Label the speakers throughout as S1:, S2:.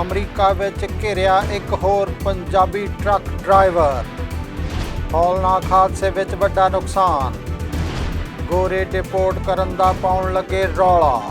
S1: America ਵਿੱਚ ਘਿਰਿਆ ਇੱਕ ਹੋਰ ਪੰਜਾਬੀ ਟਰੱਕ ਡਰਾਈਵਰ। ਹੌਲਨਾਕ ਹਾਦਸੇ ਵਿੱਚ ਵੱਡਾ ਨੁਕਸਾਨ। ਗੋਰੇ ਡਿਪੋਰਟ ਕਰਨ ਦਾ ਪਾਉਣ ਲੱਗੇ ਰੌਲਾ।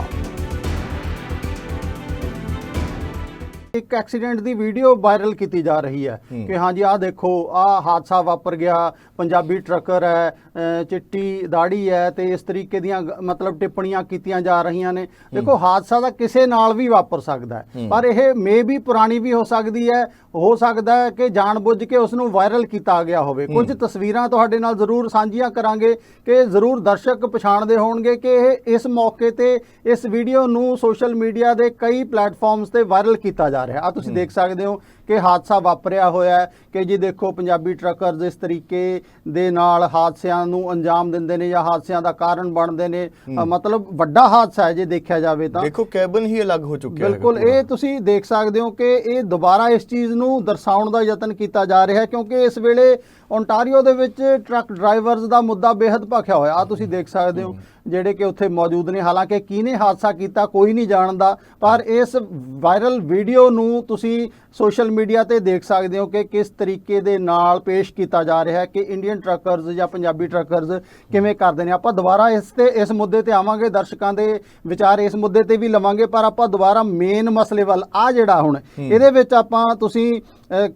S1: ਇੱਕ ਐਕਸੀਡੈਂਟ ਦੀ ਵੀਡੀਓ ਵਾਇਰਲ ਕੀਤੀ ਜਾ ਰਹੀ ਹੈ ਕਿ ਹਾਂਜੀ ਆਹ ਦੇਖੋ ਆਹ ਹਾਦਸਾ ਵਾਪਰ ਗਿਆ ਪੰਜਾਬੀ ਟਰੱਕਰ ਹੈ ਚਿੱਟੀ ਦਾੜੀ ਹੈ ਤੇ ਇਸ ਤਰੀਕੇ ਦੀਆਂ ਮਤਲਬ ਟਿੱਪਣੀਆਂ ਕੀਤੀਆਂ ਜਾ ਰਹੀਆਂ ਨੇ। ਦੇਖੋ ਹਾਦਸਾ ਤਾਂ ਕਿਸੇ ਨਾਲ ਵੀ ਵਾਪਰ ਸਕਦਾ ਹੈ ਪਰ ਇਹ ਮੇ ਵੀ ਪੁਰਾਣੀ ਵੀ ਹੋ ਸਕਦੀ ਹੈ ਹੋ ਸਕਦਾ ਹੈ ਕਿ ਜਾਣਬੁੱਝ ਕੇ ਉਸ ਨੂੰ ਵਾਇਰਲ ਕੀਤਾ ਗਿਆ ਹੋਵੇ। ਕੁਝ ਤਸਵੀਰਾਂ ਤੁਹਾਡੇ ਨਾਲ ਜ਼ਰੂਰ ਸਾਂਝੀਆਂ ਕਰਾਂਗੇ ਕਿ ਜ਼ਰੂਰ ਦਰਸ਼ਕ ਪਛਾਣਦੇ ਹੋਣਗੇ ਕਿ ਇਹ ਇਸ ਮੌਕੇ ਤੇ ਇਸ ਵੀਡੀਓ ਨੂੰ ਸੋਸ਼ਲ ਮੀਡੀਆ ਦੇ ਕਈ ਪਲੇਟਫਾਰਮਸ ਤੇ ਵਾਇਰਲ ਕੀਤਾ ਜਾ ਰਿਹਾ। ਆ ਤੁਸੀਂ ਦੇਖ ਸਕਦੇ ਹੋ ਕਿ ਹਾਦਸਾ ਵਾਪਰਿਆ ਹੋਇਆ ਹੈ ਕਿ ਜੀ ਦੇਖੋ ਪੰਜਾਬੀ ਟਰੱਕਰਸ ਇਸ ਤਰੀਕੇ ਦੇ ਨਾਲ ਹਾਦਸਿਆਂ ਨੂੰ ਅੰਜਾਮ ਦਿੰਦੇ ਨੇ ਜਾਂ ਹਾਦਸਿਆਂ ਦਾ ਕਾਰਨ ਬਣਦੇ ਨੇ। ਮਤਲਬ ਵੱਡਾ ਹਾਦਸਾ ਹੈ ਜੇ ਦੇਖਿਆ ਜਾਵੇ ਤਾਂ।
S2: ਦੇਖੋ ਕੈਬਨ ਹੀ ਅਲੱਗ ਹੋ ਚੁੱਕਿਆ
S1: ਬਿਲਕੁਲ ਇਹ ਤੁਸੀਂ ਦੇਖ ਸਕਦੇ ਹੋ ਕਿ ਇਹ ਦੁਬਾਰਾ ਇਸ ਚੀਜ਼ ਨੂੰ ਦਰਸਾਉਣ ਦਾ ਯਤਨ ਕੀਤਾ ਜਾ ਰਿਹਾ ਹੈ ਕਿਉਂਕਿ ਇਸ ਵੇਲੇ ਓਨਟਾਰੀਓ ਦੇ ਵਿੱਚ ਟਰੱਕ ਡਰਾਈਵਰਸ ਦਾ ਮੁੱਦਾ ਬੇहद ਭਖਿਆ ਹੋਇਆ। ਆ ਤੁਸੀਂ ਦੇਖ ਸਕਦੇ ਹੋ ਜਿਹੜੇ ਕਿ ਉੱਥੇ ਮੌਜੂਦ ਨੇ। ਹਾਲਾਂਕਿ ਕਿਹਨੇ ਹਾਦਸਾ ਕੀਤਾ ਕੋਈ ਨਹੀਂ ਜਾਣਦਾ। ਪਰ ਇਸ ਵਾਇਰਲ ਵੀਡੀਓ ਨੂੰ ਤੁਸੀਂ ਸੋਸ਼ਲ ਮੀਡੀਆ ਤੇ ਦੇਖ ਸਕਦੇ ਹੋ ਕਿ ਕਿਸ ਤਰੀਕੇ ਦੇ ਨਾਲ ਪੇਸ਼ ਕੀਤਾ ਜਾ ਰਿਹਾ ਹੈ ਕਿ ਇੰਡੀਅਨ ਟਰੱਕਰਸ ਜਾਂ ਪੰਜਾਬੀ ਟਰੱਕਰਸ ਕਿਵੇਂ ਕਰਦੇ ਨੇ। ਆਪਾਂ ਦੁਬਾਰਾ ਇਸ ਤੇ ਇਸ ਮੁੱਦੇ ਤੇ ਆਵਾਂਗੇ ਦਰਸ਼ਕਾਂ ਦੇ ਵਿਚਾਰ ਇਸ ਮੁੱਦੇ ਤੇ ਵੀ ਲਵਾਂਗੇ ਪਰ ਆਪਾਂ ਦੁਬਾਰਾ ਮੇਨ ਮਸਲੇ ਵੱਲ ਆ ਜਿਹੜਾ ਹੁਣ ਇਹਦੇ ਵਿੱਚ ਆਪਾਂ ਤੁਸੀਂ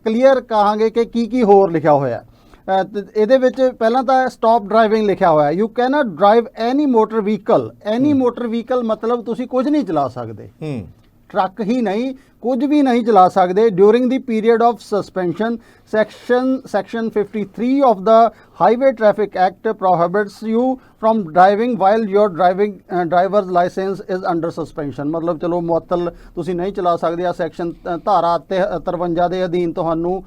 S1: ਕਲੀਅਰ ਕਹਾਂਗੇ ਕਿ ਕੀ ਕੀ ਹੋਰ ਲਿਖਿਆ ਹੋਇਆ ਇਹਦੇ ਵਿੱਚ ਪਹਿਲਾਂ ਤਾਂ ਸਟਾਪ ਡਰਾਈਵਿੰਗ ਲਿਖਿਆ ਹੋਇਆ you can't drive any motor vehicle any motor vehicle ਮਤਲਬ ਤੁਸੀਂ ਕੁਝ ਨਹੀਂ ਚਲਾ ਸਕਦੇ।
S2: ਹੂੰ।
S1: ਟਰੱਕ ਹੀ ਨਹੀਂ, ਕੁਝ ਵੀ ਨਹੀਂ ਚਲਾ ਸਕਦੇ during the period of suspension. Section section 53 of the highway traffic act prohibits you from driving while your driving driver's licence is under suspension ਮਤਲਬ ਚਲੋ ਮੁਅੱਤਲ ਤੁਸੀਂ ਨਹੀਂ ਚਲਾ ਸਕਦੇ ਆ ਸੈਕਸ਼ਨ ਧਾਰਾ ਤੇ 53 ਦੇ ਅਧੀਨ ਤੁਹਾਨੂੰ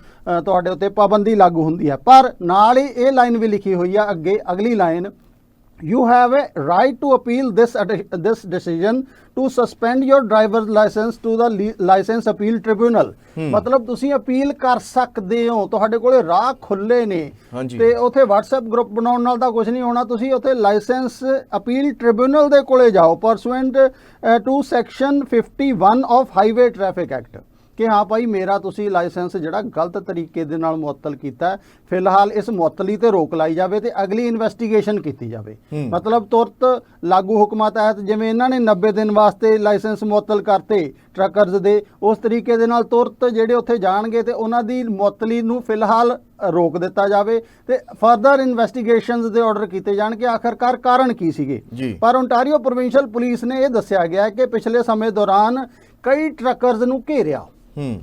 S1: ਤੁਹਾਡੇ ਉੱਤੇ ਪਾਬੰਦੀ ਲਾਗੂ ਹੁੰਦੀ ਹੈ। ਪਰ ਨਾਲ ਹੀ ਇਹ ਲਾਈਨ ਵੀ ਲਿਖੀ ਹੋਈ ਆ ਅੱਗੇ, ਅਗਲੀ line. You have a right to appeal this this decision to suspend your driver's license to the li- license appeal tribunal ਮਤਲਬ ਤੁਸੀਂ ਅਪੀਲ ਕਰ ਸਕਦੇ ਹੋ ਤੁਹਾਡੇ ਕੋਲੇ ਰਾਹ ਖੁੱਲੇ ਨੇ। ਤੇ ਉਥੇ WhatsApp ਗਰੁੱਪ ਬਣਾਉਣ ਨਾਲ ਤਾਂ ਕੁਝ ਨਹੀਂ ਹੋਣਾ ਤੁਸੀਂ ਉਥੇ ਲਾਇਸੈਂਸ ਅਪੀਲ ਟ੍ਰਿਬਿਊਨਲ ਦੇ ਕੋਲੇ ਜਾਓ pursuant to section 51 of highway traffic act ਕਿ ਹਾਂ ਭਾਈ ਮੇਰਾ ਤੁਸੀਂ ਲਾਇਸੈਂਸ ਜਿਹੜਾ ਗਲਤ ਤਰੀਕੇ ਦੇ ਨਾਲ ਮੁਅੱਤਲ ਕੀਤਾ ਫਿਲਹਾਲ ਇਸ ਮੁਅੱਤਲੀ ਤੇ ਰੋਕ ਲਾਈ ਜਾਵੇ ਤੇ ਅਗਲੀ ਇਨਵੈਸਟੀਗੇਸ਼ਨ ਕੀਤੀ ਜਾਵੇ। ਮਤਲਬ ਤੁਰਤ ਲਾਗੂ ਹੁਕਮਾਂ ਤਹਿਤ ਜਿਵੇਂ ਇਹਨਾਂ ਨੇ 90 ਦਿਨ ਵਾਸਤੇ ਲਾਇਸੈਂਸ ਮੁਅੱਤਲ ਕਰਤੇ ਟਰੱਕਰਜ਼ ਦੇ ਉਸ ਤਰੀਕੇ ਦੇ ਨਾਲ ਤੁਰਤ ਜਿਹੜੇ ਉੱਥੇ ਜਾਣਗੇ ਤੇ ਉਹਨਾਂ ਦੀ ਮੁਅੱਤਲੀ ਨੂੰ ਫਿਲਹਾਲ ਰੋਕ ਦਿੱਤਾ ਜਾਵੇ ਤੇ ਫਰਦਰ ਇਨਵੈਸਟੀਗੇਸ਼ਨਸ ਦੇ ਆਰਡਰ ਕੀਤੇ ਜਾਣ ਕਿ ਆਖਰਕਾਰ ਕਾਰਨ ਕੀ ਸੀਗੇ। ਪਰ ਓਨਟਾਰੀਓ ਪ੍ਰੋਵਿੰਸ਼ੀਅਲ ਪੁਲਿਸ ਨੇ ਇਹ ਦੱਸਿਆ ਗਿਆ ਕਿ ਪਿਛਲੇ ਸਮੇਂ ਦੌਰਾਨ ਕਈ ਟਰੱਕਰਜ਼ ਨੂੰ ਘੇਰਿਆ।
S2: ਹੂੰ।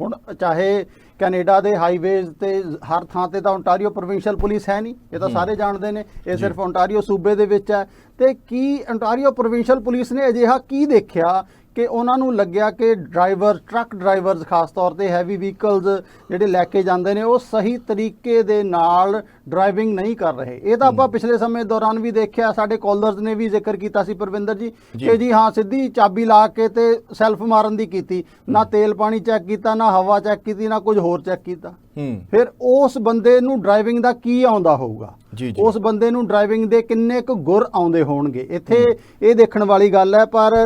S1: ਹੁਣ ਚਾਹੇ ਕੈਨੇਡਾ ਦੇ ਹਾਈਵੇਜ਼ ਤੇ ਹਰ ਥਾਂ ਤੇ ਤਾਂ ਓਨਟਾਰੀਓ ਪ੍ਰੋਵਿੰਸ਼ੀਅਲ ਪੁਲਿਸ ਹੈ ਨਹੀਂ ਇਹ ਤਾਂ ਸਾਰੇ ਜਾਣਦੇ ਨੇ ਇਹ ਸਿਰਫ ਓਨਟਾਰੀਓ ਸੂਬੇ ਦੇ ਵਿੱਚ ਹੈ। ਤੇ ਕੀ ਓਨਟਾਰੀਓ ਪ੍ਰੋਵਿੰਸ਼ੀਅਲ ਪੁਲਿਸ ਨੇ ਅਜਿਹਾ ਕੀ ਦੇਖਿਆ ਕਿ ਉਹਨਾਂ ਨੂੰ ਲੱਗਿਆ ਕਿ ਡਰਾਈਵਰ ਟਰੱਕ ਡਰਾਈਵਰਸ ਖਾਸ ਤੌਰ ਤੇ ਹੈਵੀ ਵਹੀਕਲਸ ਜਿਹੜੇ ਲੈ ਕੇ ਜਾਂਦੇ ਨੇ ਉਹ ਸਹੀ ਤਰੀਕੇ ਦੇ ਨਾਲ ਡਰਾਈਵਿੰਗ ਨਹੀਂ ਕਰ ਰਹੇ। ਇਹ ਤਾਂ ਆਪਾਂ ਪਿਛਲੇ ਸਮੇਂ ਦੌਰਾਨ ਵੀ ਦੇਖਿਆ ਸਾਡੇ ਕਾਲਰਸ ਨੇ ਵੀ ਜ਼ਿਕਰ ਕੀਤਾ ਸੀ ਪਰਵਿੰਦਰ ਜੀ ਕਿ ਜੀ ਹਾਂ ਸਿੱਧੀ ਚਾਬੀ ਲਾ ਕੇ ਤੇ ਸੈਲਫ ਮਾਰਨ ਦੀ ਕੀਤੀ। ਨਾ ਤੇਲ ਪਾਣੀ ਚੈੱਕ ਕੀਤਾ ਨਾ ਹਵਾ ਚੈੱਕ ਕੀਤੀ ਨਾ ਕੁਝ ਹੋਰ ਚੈੱਕ ਕੀਤਾ। ਫਿਰ ਉਸ ਬੰਦੇ ਨੂੰ ਡਰਾਈਵਿੰਗ ਦਾ ਕੀ ਆਉਂਦਾ ਹੋਊਗਾ। ਉਸ ਬੰਦੇ ਨੂੰ ਡਰਾਈਵਿੰਗ ਦੇ ਕਿੰਨੇ ਕੁ ਗੁਰ ਆਉਂਦੇ ਹੋਣਗੇ? ਇੱਥੇ ਇਹ ਦੇਖਣ ਵਾਲੀ ਗੱਲ ਹੈ ਪਰ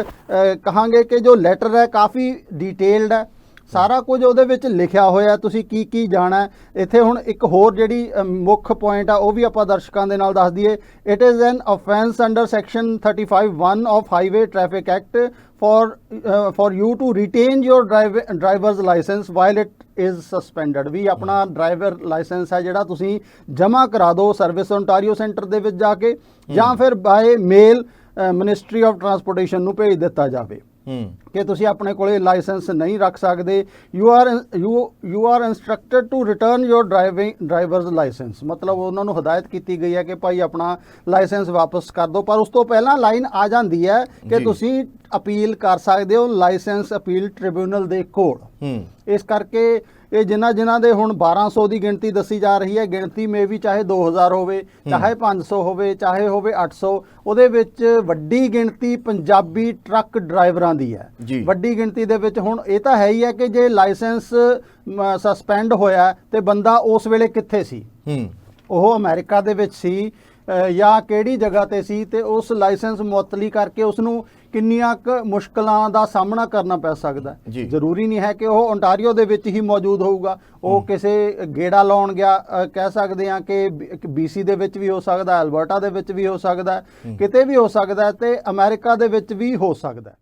S1: ਕਹਾਂਗੇ ਕਿ ਜੋ ਲੈਟਰ ਹੈ ਕਾਫੀ ਡਿਟੇਲਡ ਹੈ। ਸਾਰਾ ਕੁਝ ਉਹਦੇ ਵਿੱਚ ਲਿਖਿਆ ਹੋਇਆ ਤੁਸੀਂ ਕੀ ਕੀ ਜਾਣਾ। ਇੱਥੇ ਹੁਣ ਇੱਕ ਹੋਰ ਜਿਹੜੀ ਮੁੱਖ ਪੁਆਇੰਟ ਆ ਉਹ ਵੀ ਆਪਾਂ ਦਰਸ਼ਕਾਂ ਦੇ ਨਾਲ ਦੱਸ ਦਈਏ। It is an offence under section 351 of highway traffic act for uh, for you to retain your drive, driver's license while it is suspended. ਵੀ ਆਪਣਾ ਡਰਾਈਵਰ ਲਾਇਸੈਂਸ ਹੈ ਜਿਹੜਾ ਤੁਸੀਂ ਜਮ੍ਹਾਂ ਕਰਾ ਦਿਓ ਸਰਵਿਸ ਓਨਟਾਰੀਓ ਸੈਂਟਰ ਦੇ ਵਿੱਚ ਜਾ ਕੇ ਜਾਂ ਫਿਰ by mail ministry of transportation ਨੂੰ ਭੇਜ ਦਿੱਤਾ ਜਾਵੇ। ਕਿ ਤੁਸੀਂ ਆਪਣੇ ਕੋਲੇ ਲਾਇਸੈਂਸ ਨਹੀਂ ਰੱਖ ਸਕਦੇ। You are you you are instructed to return your driving driver's licence ਮਤਲਬ ਉਹਨਾਂ ਨੂੰ ਹਦਾਇਤ ਕੀਤੀ ਗਈ ਹੈ ਕਿ ਭਾਈ ਆਪਣਾ ਲਾਇਸੈਂਸ ਵਾਪਸ ਕਰ ਦਿਓ। ਪਰ ਉਸ ਤੋਂ ਪਹਿਲਾਂ ਲਾਈਨ ਆ ਜਾਂਦੀ ਹੈ ਕਿ। ਤੁਸੀਂ ਅਪੀਲ ਕਰ ਸਕਦੇ ਹੋ ਲਾਇਸੈਂਸ ਅਪੀਲ ਟ੍ਰਿਬਿਊਨਲ ਦੇ ਕੋਲ।
S2: ਹੂੰ।
S1: ਇਸ ਕਰਕੇ ਇਹ ਜਿਨ੍ਹਾਂ ਜਿਨ੍ਹਾਂ ਦੇ ਹੁਣ 1200 ਦੀ ਗਿਣਤੀ ਦੱਸੀ ਜਾ ਰਹੀ ਹੈ ਗਿਣਤੀ ਮੇ ਵੀ ਚਾਹੇ 2000 ਹੋਵੇ ਚਾਹੇ 500 ਹੋਵੇ ਚਾਹੇ ਹੋਵੇ 800 ਉਹਦੇ ਵਿੱਚ ਵੱਡੀ ਗਿਣਤੀ ਪੰਜਾਬੀ ਟਰੱਕ ਡਰਾਈਵਰਾਂ ਦੀ ਹੈ। ਵੱਡੀ ਗਿਣਤੀ ਦੇ ਵਿੱਚ ਹੁਣ ਇਹ ਤਾਂ ਹੈ ਹੀ ਹੈ ਕਿ ਜੇ ਲਾਇਸੈਂਸ ਸਸਪੈਂਡ ਹੋਇਆ ਤੇ ਬੰਦਾ ਉਸ ਵੇਲੇ ਕਿੱਥੇ ਸੀ? ਉਹ ਅਮਰੀਕਾ ਦੇ ਵਿੱਚ ਸੀ ਜਾਂ ਕਿਹੜੀ ਜਗ੍ਹਾ ਤੇ ਸੀ ਤੇ ਉਸ ਲਾਇਸੈਂਸ ਮੁਅੱਤਲੀ ਕਰਕੇ ਉਸ ਨੂੰ ਕਿੰਨੀਆਂ ਕੁ ਮੁਸ਼ਕਲਾਂ ਦਾ ਸਾਹਮਣਾ ਕਰਨਾ ਪੈ ਸਕਦਾ। ਜ਼ਰੂਰੀ ਨਹੀਂ ਹੈ ਕਿ ਉਹ ਓਨਟਾਰੀਓ ਦੇ ਵਿੱਚ ਹੀ ਮੌਜੂਦ ਹੋਊਗਾ। ਉਹ ਕਿਸੇ ਗੇੜਾ ਲਾਉਣ ਗਿਆ ਕਹਿ ਸਕਦੇ ਹਾਂ ਕਿ ਬੀਸੀ ਦੇ ਵਿੱਚ ਵੀ ਹੋ ਸਕਦਾ ਹੈ ਅਲਬਰਟਾ ਦੇ ਵਿੱਚ ਵੀ ਹੋ ਸਕਦਾ ਕਿਤੇ ਵੀ ਹੋ ਸਕਦਾ ਤੇ ਅਮਰੀਕਾ ਦੇ ਵਿੱਚ ਵੀ ਹੋ ਸਕਦਾ